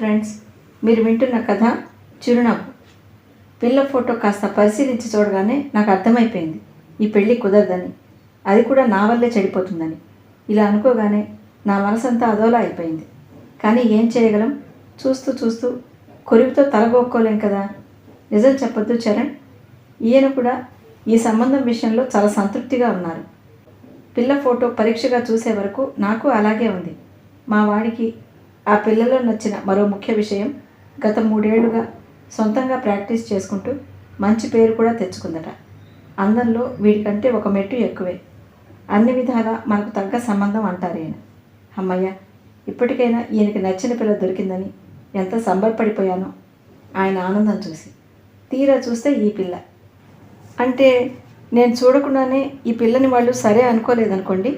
Friends మీరు వింటున్న కథ చిరునవ్వు. పిల్ల ఫోటో కాస్త పరిశీలించి చూడగానే నాకు అర్థమైపోయింది. ఈ పెళ్ళి కుదరదని. అది కూడా నా వల్లే చెడిపోతుందని. ఇలా అనుకోగానే నా మనసంతా అదోలా అయిపోయింది. కానీ ఏం చేయగలం? చూస్తూ చూస్తూ కొరివితో తలగొక్కోలేం కదా? నిజం చెప్పొద్దు చరణ్. ఈయన కూడా ఈ సంబంధం విషయంలో చాలా సంతృప్తిగా ఉన్నారు. పిల్ల ఫోటో పరీక్షగా చూసే వరకు నాకు అలాగే ఉంది. మా వాడికి ఆ పిల్లలో నచ్చిన మరో ముఖ్య విషయం గత మూడేళ్ళుగా సొంతంగా ప్రాక్టీస్ చేసుకుంటూ మంచి పేరు కూడా తెచ్చుకుందట. అందంలో వీడికంటే ఒక మెట్టు ఎక్కువే. అన్ని విధాలా మనకు తగ్గ సంబంధం అంటారు ఈయన. అమ్మయ్య ఇప్పటికైనా ఈయనకి నచ్చిన పిల్ల దొరికిందని ఎంత సంబరపడిపోయానో ఆయన ఆనందం చూసి. తీరా చూస్తే ఈ పిల్ల. అంటే నేను చూడకుండానే ఈ పిల్లని వాళ్ళు సరే అనుకోలేదనుకోండి?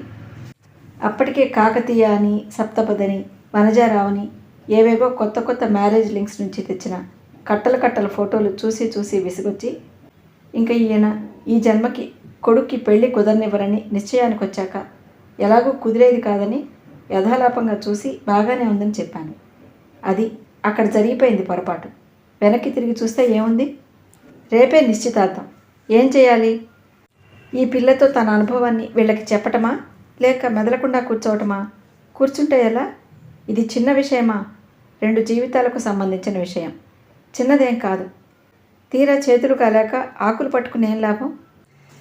అప్పటికే కాకతీయ అని సప్తపదని వనజారావుని ఏవేవో కొత్త కొత్త మ్యారేజ్ లింక్స్ నుంచి తెచ్చిన కట్టల కట్టల ఫోటోలు చూసి చూసి విసిగొచ్చి ఇంకా ఈయన ఈ జన్మకి కొడుక్కి పెళ్ళి కుదరనివ్వరని నిశ్చయానికి వచ్చాక ఎలాగూ కుదిరేది కాదని యథాలాపంగా చూసి బాగానే ఉందని చెప్పాను. అది అక్కడ జరిగిపోయింది పొరపాటు. వెనక్కి తిరిగి చూస్తే ఏముంది? రేపే నిశ్చితార్థం. ఏం చేయాలి? ఈ పిల్లతో తన అనుభవాన్ని వీళ్ళకి చెప్పటమా? లేక మెదలకుండా కూర్చోవటమా? కూర్చుంటే ఎలా? ఇది చిన్న విషయమా? రెండు జీవితాలకు సంబంధించిన విషయం. చిన్నదేం కాదు. తీరా చేతులు కలక ఆకులు పట్టుకుని ఏం లాభం?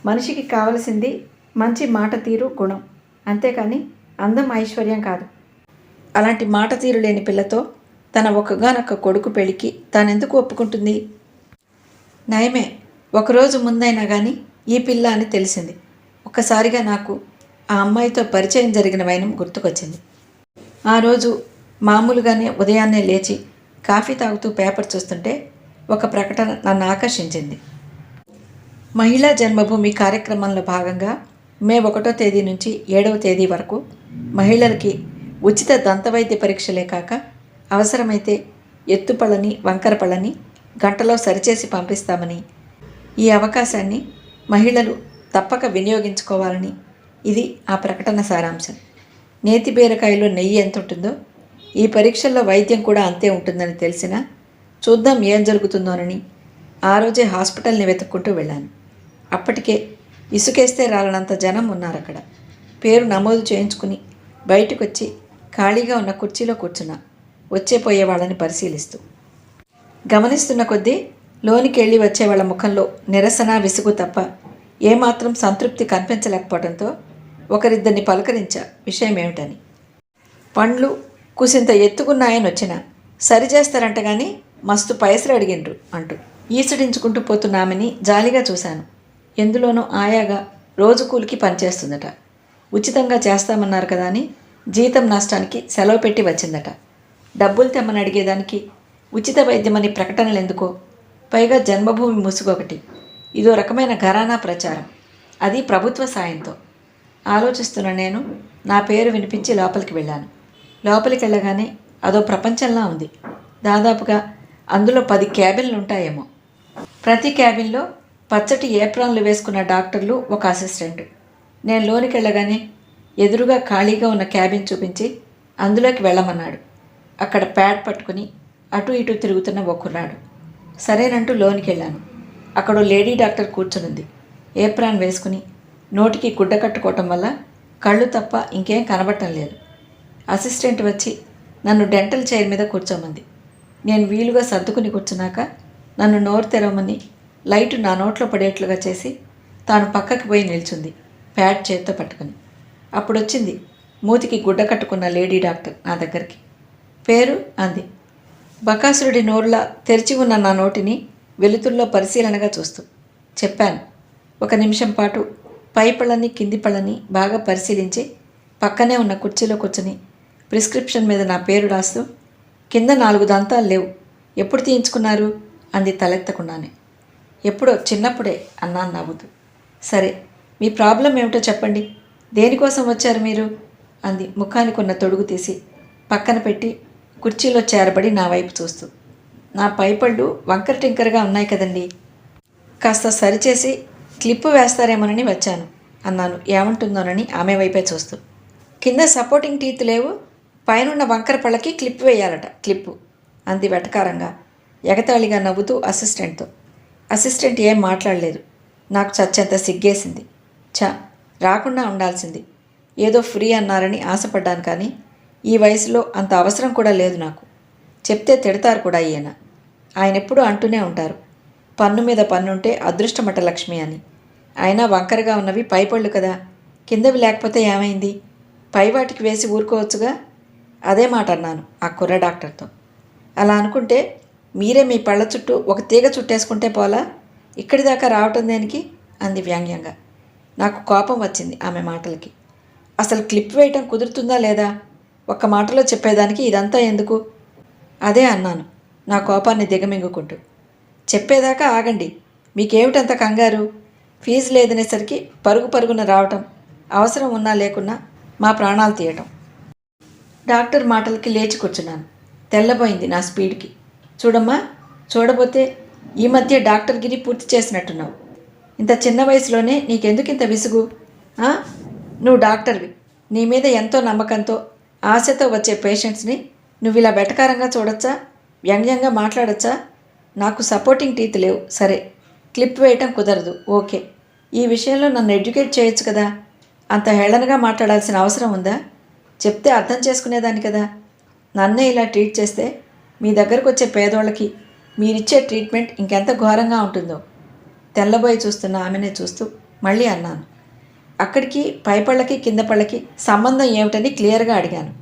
మనిషికి కావలసింది మంచి మాట తీరు గుణం. అంతేకాని అందం ఐశ్వర్యం కాదు. అలాంటి మాట తీరు లేని పిల్లతో తన ఒకగానొక్క కొడుకు పెళ్ళికి తానెందుకు ఒప్పుకుంటుంది? నయమే ఒకరోజు ముందైనా కానీ ఈ పిల్ల అని తెలిసింది. ఒక్కసారిగా నాకు ఆ అమ్మాయితో పరిచయం జరిగిన వైనం గుర్తుకొచ్చింది. ఆ రోజు మామూలుగానే ఉదయాన్నే లేచి కాఫీ తాగుతూ పేపర్ చూస్తుంటే ఒక ప్రకటన నన్ను ఆకర్షించింది. మహిళా జన్మభూమి కార్యక్రమంలో భాగంగా మే ఒకటో తేదీ నుంచి ఏడవ తేదీ వరకు మహిళలకి ఉచిత దంతవైద్య పరీక్షలే కాక అవసరమైతే ఎత్తుపళ్ళని వంకరపళ్ళని గంటలో సరిచేసి పంపిస్తామని ఈ అవకాశాన్ని మహిళలు తప్పక వినియోగించుకోవాలని ఇది ఆ ప్రకటన సారాంశం. నేతి బీరకాయలో నెయ్యి ఎంత ఉంటుందో ఈ పరీక్షల్లో వైద్యం కూడా అంతే ఉంటుందని తెలిసిన చూద్దాం ఏం జరుగుతుందోనని ఆ రోజే హాస్పిటల్ని వెతుక్కుంటూ వెళ్ళాను. అప్పటికే ఇసుకేస్తే రాలనంత జనం ఉన్నారు అక్కడ పేరు నమోదు చేయించుకుని బయటకు వచ్చి ఖాళీగా ఉన్న కుర్చీలో కూర్చున్నా. వచ్చే పోయే వాళ్ళని పరిశీలిస్తూ. గమనిస్తున్న కొద్దీ లోనికి వెళ్ళి వచ్చే వాళ్ళ ముఖంలో నిరసన విసుగు తప్ప ఏమాత్రం సంతృప్తి కనిపించలేకపోవడంతో ఒకరిద్దరిని పలకరించా విషయం ఏమిటని పండ్లు కుసింత ఎత్తుకున్నాయని వచ్చిన సరిచేస్తారంట కానీ మస్తు పైసలు అడిగిండ్రు అంటూ ఈసడించుకుంటూ పోతున్న ఆమెని జాలిగా చూశాను. ఎందులోనో ఆయాగా రోజు కూలికి పనిచేస్తుందట. ఉచితంగా చేస్తామన్నారు కదా అని జీతం నష్టానికి సెలవు పెట్టి వచ్చిందట. డబ్బులు తెమ్మని అడిగేదానికి ఉచిత వైద్యమని ప్రకటనలు ఎందుకో పైగా జన్మభూమి ముసుగొకటి. ఇదో రకమైన ఘరానా ప్రచారం. అది ప్రభుత్వ సాయంతో. ఆలోచిస్తున్న నేను నా పేరు వినిపించి లోపలికి వెళ్ళాను. లోపలికి వెళ్ళగానే అదో ప్రపంచంలా ఉంది. దాదాపుగా అందులో పది క్యాబిన్లు ఉంటాయేమో. ప్రతి క్యాబిన్లో పచ్చటి ఏప్రాన్లు వేసుకున్న డాక్టర్లు ఒక అసిస్టెంట్. నేను లోనికి వెళ్ళగానే ఎదురుగా ఖాళీగా ఉన్న క్యాబిన్ చూపించి అందులోకి వెళ్ళమన్నాడు. అక్కడ ప్యాడ్ పట్టుకుని అటు ఇటు తిరుగుతున్న ఓ కుర్రాడు. సరేనంటూ లోనికి వెళ్ళాను. అక్కడ లేడీ డాక్టర్ కూర్చునుంది. ఏప్రాన్ వేసుకుని నోటికి గుడ్డ కట్టుకోవటం వల్ల కళ్ళు తప్ప ఇంకేం కనబడటం లేదు. అసిస్టెంట్ వచ్చి నన్ను డెంటల్ చైర్ మీద కూర్చోమంది. నేను వీలుగా సర్దుకుని కూర్చున్నాక నన్ను నోరు తెరవమని లైట్ నా నోట్లో పడేట్లుగా చేసి తాను పక్కకి పోయి నిల్చుంది ప్యాడ్ చేత్తో పట్టుకుని. అప్పుడు వచ్చింది మూతికి గుడ్డ కట్టుకున్న లేడీ డాక్టర్ నా దగ్గరికి. పేరు? అంది. బకాసురుడి నోరులా తెరిచి ఉన్న నా నోటిని వెలుతుల్లో పరిశీలనగా చూస్తూ చెప్పాను. ఒక నిమిషం పాటు పై పళ్ళని కింది పళ్ళని బాగా పరిశీలించి పక్కనే ఉన్న కుర్చీలో కూర్చొని ప్రిస్క్రిప్షన్ మీద నా పేరు రాస్తూ కింద నాలుగు దంతాలు లేవు. ఎప్పుడు తీయించుకున్నారు? అంది తలెత్తకుండానే. ఎప్పుడో చిన్నప్పుడే అన్నాను నవ్వుతూ. సరే మీ ప్రాబ్లం ఏమిటో చెప్పండి. దేనికోసం వచ్చారు మీరు? అంది ముఖానికి ఉన్న తొడుగు తీసి పక్కన పెట్టి కుర్చీలో చేరబడి నా వైపు చూస్తూ. నా పైపళ్ళు వంకర టింకరగా ఉన్నాయి కదండి. కాస్త సరిచేసి క్లిప్పు వేస్తారేమోనని వచ్చాను. అన్నాను. ఏమంటుందోనని ఆమె వైపే చూస్తూ. కింద సపోర్టింగ్ టీత్ లేవు. పైనున్న వంకర పళ్ళకి క్లిప్ వేయాలట. క్లిప్పు. అంది వెటకారంగా. ఎగతాళిగా నవ్వుతూ అసిస్టెంట్తో. అసిస్టెంట్ ఏం మాట్లాడలేదు. నాకు చచ్చేంత సిగ్గేసింది. ఛ రాకుండా ఉండాల్సింది. ఏదో ఫ్రీ అన్నారని ఆశపడ్డాను కానీ ఈ వయసులో అంత అవసరం కూడా లేదు నాకు. చెప్తే తిడతారు కూడా ఈయన. ఆయన ఎప్పుడూ అంటూనే ఉంటారు. పన్ను మీద పన్నుంటే అదృష్టమట లక్ష్మి అని. అయినా వంకరగా ఉన్నవి పైపళ్ళు కదా. కిందవి లేకపోతే ఏమైంది? పై వాటికి వేసి ఊరుకోవచ్చుగా? అదే మాట అన్నాను ఆ కుర్ర డాక్టర్తో. అలా అనుకుంటే మీరే మీ పళ్ళ చుట్టూ ఒక తీగ చుట్టేసుకుంటే పోలా? ఇక్కడి దాకా రావటం దేనికి? అంది వ్యాంగ్యంగా. నాకు కోపం వచ్చింది ఆమె మాటలకి. అసలు క్లిప్ వేయటం కుదురుతుందా లేదా? ఒక్క మాటలో చెప్పేదానికి ఇదంతా ఎందుకు? అదే అన్నాను నా కోపాన్ని దిగమింగుకుంటూ. చెప్పేదాకా ఆగండి. మీకేమిటంత కంగారు? ఫీజు లేదనేసరికి పరుగు పరుగున రావటం అవసరం ఉన్నా లేకున్నా మా ప్రాణాలు తీయటం. డాక్టర్ మాటలకి లేచి కూర్చున్నాను. తెల్లబోయింది నా స్పీడ్కి. చూడమ్మా చూడబోతే ఈ మధ్య డాక్టర్ గిరి పూర్తి చేసినట్టున్నావు. ఇంత చిన్న వయసులోనే నీకెందుకు ఇంత విసుగు నువ్వు డాక్టర్వి. నీ మీద ఎంతో నమ్మకంతో ఆశతో వచ్చే పేషెంట్స్ని నువ్వు ఇలా వెటకారంగా చూడొచ్చా? వ్యంగ్యంగా మాట్లాడొచ్చా? నాకు సపోర్టింగ్ టీత్ లేవు. సరే. క్లిప్ వేయటం కుదరదు. ఓకే. ఈ విషయంలో నన్ను ఎడ్యుకేట్ చేయొచ్చు కదా? అంత హేళనగా మాట్లాడాల్సిన అవసరం ఉందా? చెప్తే అర్థం చేసుకునేదాన్ని కదా? నన్నే ఇలా ట్రీట్ చేస్తే మీ దగ్గరకు వచ్చే పేదోళ్ళకి మీరిచ్చే ట్రీట్మెంట్ ఇంకెంత ఘోరంగా ఉంటుందో. తెల్లబోయి చూస్తున్న ఆమెనే చూస్తూ మళ్ళీ అన్నాను. అక్కడికి పైపళ్ళకి కింద పళ్ళకి సంబంధం ఏమిటని క్లియర్గా అడిగాను.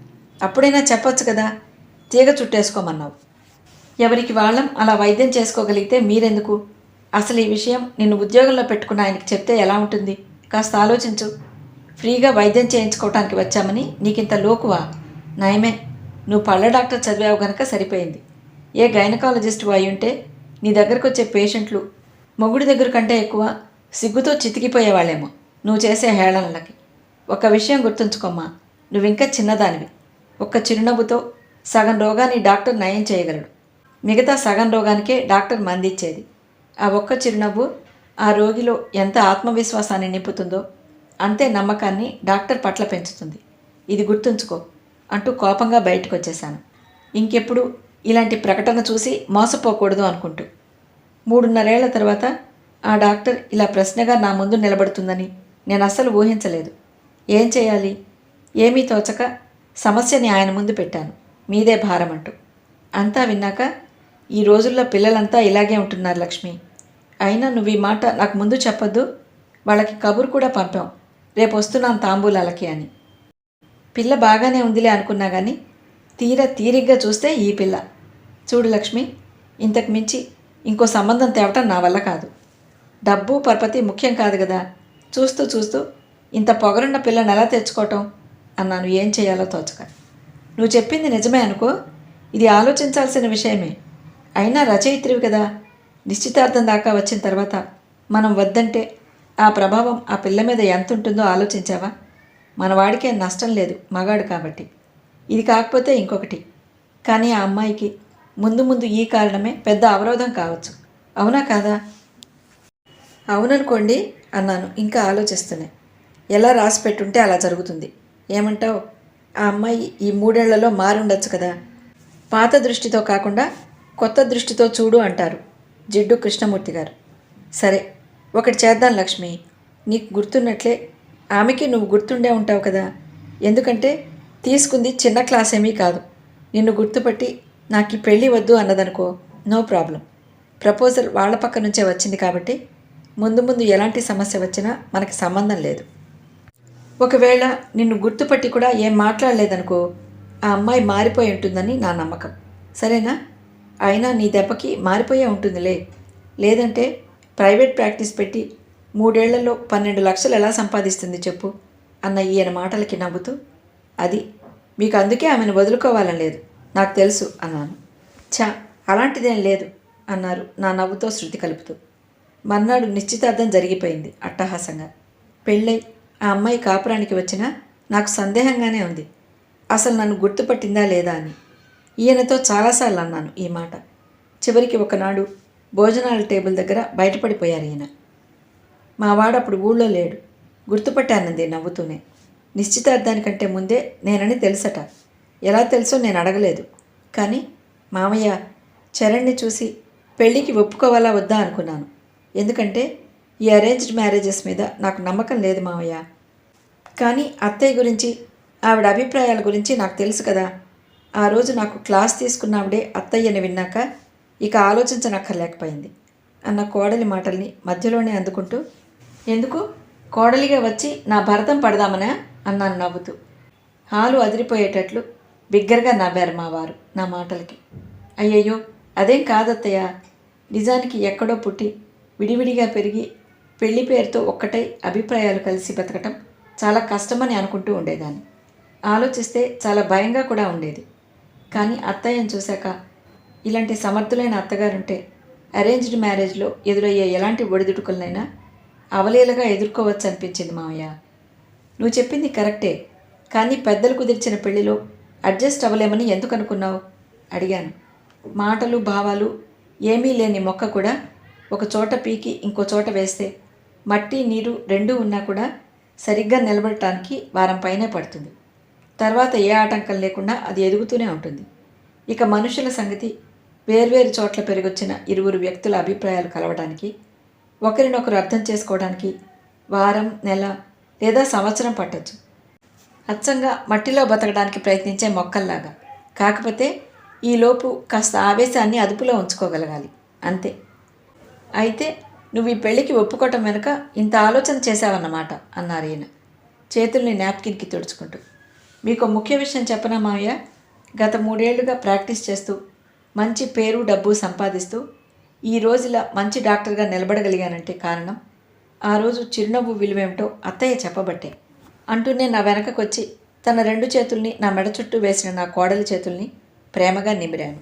అప్పుడైనా చెప్పొచ్చు కదా? తీగ చుట్టేసుకోమన్నావు. ఎవరికి వాళ్ళం అలా వైద్యం చేసుకోగలిగితే మీరెందుకు? అసలు ఈ విషయం నిన్ను ఉద్యోగంలో పెట్టుకున్న ఆయనకి చెప్తే ఎలా ఉంటుంది? కాస్త ఆలోచించు. ఫ్రీగా వైద్యం చేయించుకోవటానికి వచ్చామని నీకింత లోకువా? నయమే నువ్వు పళ్ళ డాక్టర్ చదివావు గనక సరిపోయింది. ఏ గైనకాలజిస్ట్ అయి ఉంటే నీ దగ్గరకు వచ్చే పేషెంట్లు మొగుడి దగ్గర కంటే ఎక్కువ సిగ్గుతో చితికిపోయేవాళ్ళేమో. నువ్వు చేసే హేళనలకి. ఒక విషయం గుర్తుంచుకోమ్మా నువ్వు ఇంకా చిన్నదానివి. ఒక్క చిరునవ్వుతో సగం రోగాన్ని డాక్టర్ నయం చేయగలడు. మిగతా సగం రోగానికే డాక్టర్ మందిచ్చేది. ఆ ఒక్క చిరునవ్వు ఆ రోగిలో ఎంత ఆత్మవిశ్వాసాన్ని నింపుతుందో అంతే నమ్మకాన్ని డాక్టర్ పట్ల పెంచుతుంది. ఇది గుర్తుంచుకో అంటూ కోపంగా బయటకు వచ్చేశాను ఇంకెప్పుడు ఇలాంటి ప్రకటన చూసి మోసపోకూడదు అనుకుంటూ. మూడున్నరేళ్ళ తర్వాత ఆ డాక్టర్ ఇలా ప్రశ్నగా నా ముందు నిలబడుతుందని నేను అస్సలు ఊహించలేదు. ఏం చేయాలి? ఏమీ తోచక సమస్యని ఆయన ముందు పెట్టాను. మీదే భారం అంటూ అంతా విన్నాక ఈ రోజుల్లో పిల్లలంతా ఇలాగే ఉంటున్నారు లక్ష్మి. అయినా నువ్వు ఈ మాట నాకు ముందు చెప్పొద్దు. వాళ్ళకి కబురు కూడా పంపాం. రేపు వస్తున్నాను తాంబూలాలకి అని. పిల్ల బాగానే ఉందిలే అనుకున్నా కానీ తీర తీరిగ్గా చూస్తే ఈ పిల్ల. చూడు లక్ష్మి ఇంతకు మించి ఇంకో సంబంధం తేవటం నా వల్ల కాదు. డబ్బు పరపతి ముఖ్యం కాదు కదా. చూస్తూ చూస్తూ ఇంత పొగరున్న పిల్లని ఎలా తెచ్చుకోవటం? అన్నాను. ఏం చేయాలో తోచక. నువ్వు చెప్పింది నిజమే అనుకో. ఇది ఆలోచించాల్సిన విషయమే. అయినా రచయిత్రివి కదా. నిశ్చితార్థం దాకా వచ్చిన తర్వాత మనం వద్దంటే ఆ ప్రభావం ఆ పిల్ల మీద ఎంత ఉంటుందో ఆలోచించావా? మన వాడికే నష్టం లేదు మగాడు కాబట్టి. ఇది కాకపోతే ఇంకొకటి. కానీ ఆ అమ్మాయికి ముందు ముందు ఈ కారణమే పెద్ద అవరోధం కావచ్చు. అవునా కాదా? అవుననుకోండి అన్నాను ఇంకా ఆలోచిస్తూనే. ఎలా రాసి పెట్టుంటే అలా జరుగుతుంది. ఏమంటావు? ఆ అమ్మాయి ఈ మూడేళ్ళలో మారుండొచ్చు కదా. పాత దృష్టితో కాకుండా కొత్త దృష్టితో చూడు అంటారు. జిడ్డు కృష్ణమూర్తి గారు. సరే ఒకటి చేద్దాం లక్ష్మి. నీకు గుర్తున్నట్లే ఆమెకి నువ్వు గుర్తుండే ఉంటావు కదా. ఎందుకంటే తీసుకుంది చిన్న క్లాస్ ఏమీ కాదు. నిన్ను గుర్తుపట్టి నాకు ఈ పెళ్ళి వద్దు అన్నదనుకో నో ప్రాబ్లం. ప్రపోజల్ వాళ్ళ పక్క నుంచే వచ్చింది కాబట్టి ముందు ముందు ఎలాంటి సమస్య వచ్చినా మనకి సంబంధం లేదు. ఒకవేళ నిన్ను గుర్తుపట్టి కూడా ఏం మాట్లాడలేదనుకో ఆ అమ్మాయి మారిపోయి ఉంటుందని నా నమ్మకం. సరేనా? అయినా నీ దెబ్బకి మారిపోయే ఉంటుందిలే. లేదంటే ప్రైవేట్ ప్రాక్టీస్ పెట్టి మూడేళ్ళలో పన్నెండు లక్షలు ఎలా సంపాదిస్తుంది చెప్పు అన్న ఈయన మాటలకి నవ్వుతూ అది మీకు అందుకే ఆమెను వదులుకోవాలని లేదు నాకు తెలుసు అన్నాను. ఛా అలాంటిదేం లేదు అన్నారు నా నవ్వుతో శృతి కలుపుతూ. మర్నాడు నిశ్చితార్థం జరిగిపోయింది అట్టహాసంగా. పెళ్ళై ఆ అమ్మాయి కాపురానికి వచ్చినా నాకు సందేహంగానే ఉంది. అసలు నన్ను గుర్తుపట్టిందా లేదా అని. ఈయనతో చాలాసార్లు అన్నాను ఈ మాట. చివరికి ఒకనాడు భోజనాల టేబుల్ దగ్గర బయటపడిపోయారు ఈయన. మా వాడప్పుడు ఊళ్ళో లేడు. గుర్తుపట్టానంది నవ్వుతూనే. నిశ్చితార్థానికంటే ముందే నేనని తెలుసట. ఎలా తెలుసో నేను అడగలేదు. కానీ మామయ్య చరణ్ని చూసి పెళ్ళికి ఒప్పుకోవాలా వద్దా అనుకున్నాను. ఎందుకంటే ఈ అరేంజ్డ్ మ్యారేజెస్ మీద నాకు నమ్మకం లేదు మామయ్య. కానీ అత్తయ్య గురించి ఆవిడ అభిప్రాయాల గురించి నాకు తెలుసు కదా. ఆ రోజు నాకు క్లాస్ తీసుకున్నావిడే అత్తయ్యని విన్నాక ఇక ఆలోచించనక్కర్లేకపోయింది. అన్న కోడలి మాటల్ని మధ్యలోనే అందుకుంటూ ఎందుకు? కోడలిగా వచ్చి నా భరతం పడదామనా? అన్నాను నవ్వుతూ. హాలు అదిరిపోయేటట్లు బిగ్గరగా నవ్వారు మా వారు నా మాటలకి. అయ్యయ్యో అదేం కాదత్తయ్య? నిజానికి ఎక్కడో పుట్టి విడివిడిగా పెరిగి పెళ్ళి పేరుతో ఒక్కటై అభిప్రాయాలు కలిసి బతకటం చాలా కష్టమని అనుకుంటూ ఉండేదాన్ని. ఆలోచిస్తే చాలా భయంగా కూడా ఉండేది. కానీ అత్తయ్యను చూశాక ఇలాంటి సమర్థులైన అత్తగారుంటే అరేంజ్డ్ మ్యారేజ్లో ఎదురయ్యే ఎలాంటి ఒడిదుడుకులనైనా అవలీలగా ఎదుర్కోవచ్చు అనిపించింది మావయ్య. నువ్వు చెప్పింది కరెక్టే కానీ పెద్దలు కుదిర్చిన పెళ్ళిలో అడ్జస్ట్ అవ్వలేమని ఎందుకు అనుకున్నావు అడిగాను. మాటలు భావాలు ఏమీ లేని మొక్క కూడా ఒక చోట పీకి ఇంకో చోట వేస్తే మట్టి నీరు రెండూ ఉన్నా కూడా సరిగ్గా నిలబడటానికి వారం పైనే పడుతుంది. తర్వాత ఏ ఆటంకం లేకుండా అది ఎదుగుతూనే ఉంటుంది. ఇక మనుషుల సంగతి వేర్వేరు చోట్ల పెరిగొచ్చిన ఇరువురు వ్యక్తుల అభిప్రాయాలు కలవడానికి ఒకరినొకరు అర్థం చేసుకోవడానికి వారం నెల లేదా సంవత్సరం పట్టచ్చు. అచ్చంగా మట్టిలో బతకడానికి ప్రయత్నించే మొక్కల్లాగా. కాకపోతే ఈలోపు కాస్త ఆవేశాన్ని అదుపులో ఉంచుకోగలగాలి. అంతే. అయితే నువ్వు ఈ పెళ్ళికి ఒప్పుకోవటం వెనుక ఇంత ఆలోచన చేశావన్నమాట అన్నారు ఈయన. చేతుల్ని నాప్కిన్కి తుడుచుకుంటూ. మీకు ముఖ్య విషయం చెప్పనా మావయ్య? గత మూడేళ్ళుగా ప్రాక్టీస్ చేస్తూ మంచి పేరు డబ్బు సంపాదిస్తూ ఈ రోజులా మంచి డాక్టర్గా నిలబడగలిగానంటే కారణం ఆ రోజు చిరునవ్వు విలువేమిటో అత్తయ్య చెప్పబట్టే. అంటూనే నా వెనకకొచ్చి తన రెండు చేతుల్ని నా మెడ చుట్టూ వేసిన నా కోడలి చేతుల్ని ప్రేమగా నిమిరాను.